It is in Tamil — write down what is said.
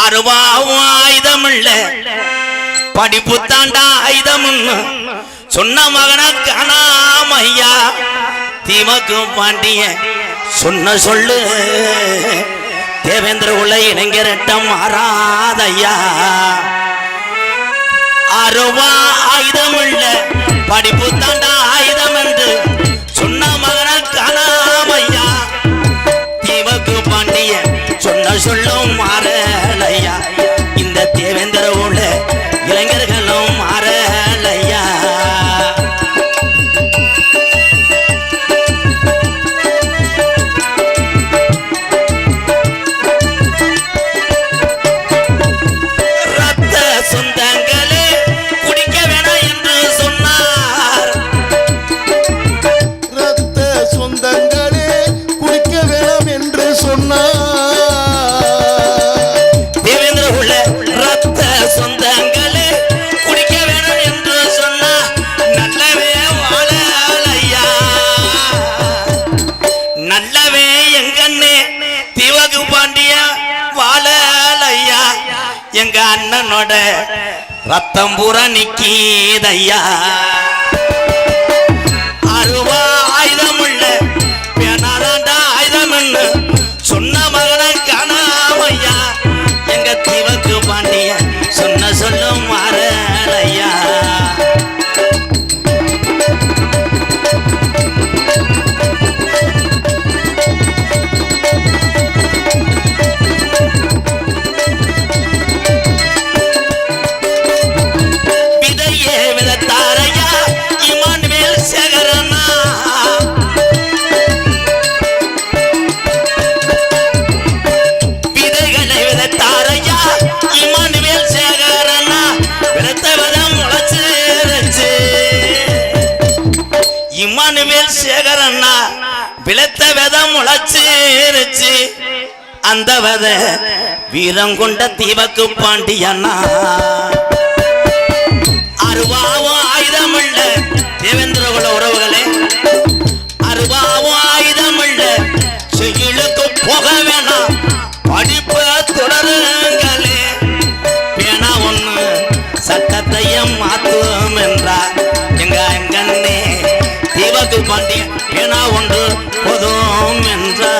அருவாவும் ஆயுதம் இல்ல படிப்பு தாண்டா ஆயுதம்னு சொன்ன மகன காணாமையா தீமக்கு பாண்டிய சொன்ன சொல்லு. தேவேந்திர உள்ள இளைஞரட்டம் மாறாதையா அருவா ஆயுதம் இல்ல படிப்பு தாண்டா ஆயுதம் என்று சொன்ன மகன காணாமையா தீவக்கு பாண்டிய சொன்ன சொல்லும் என்று தேவேந்திர உள்ள ரத்த சொந்தங்களே குடிக்க வேணும் என்று சொன்னா நல்லவே வாழலையா? நல்லவே எங்கண்ணே திவகு பாண்டிய வாழலையா? எங்க அண்ணனோட ரத்தம் பூரா நிக்கீதையா விதைத்த விதம் முளைச்சிருச்சு இமானுவேல் சேகரனா விளைத்த விதம் முளைச்சிருச்சு அந்த வித வீரம் கொண்ட தீவக்கு பாண்டியண்ணா. சட்டத்தையும் மாத்தும் என்றார் எங்க எங்கண்ணே தீபத்து பாண்டியன் பேனா ஒன்று போதும் என்றார்.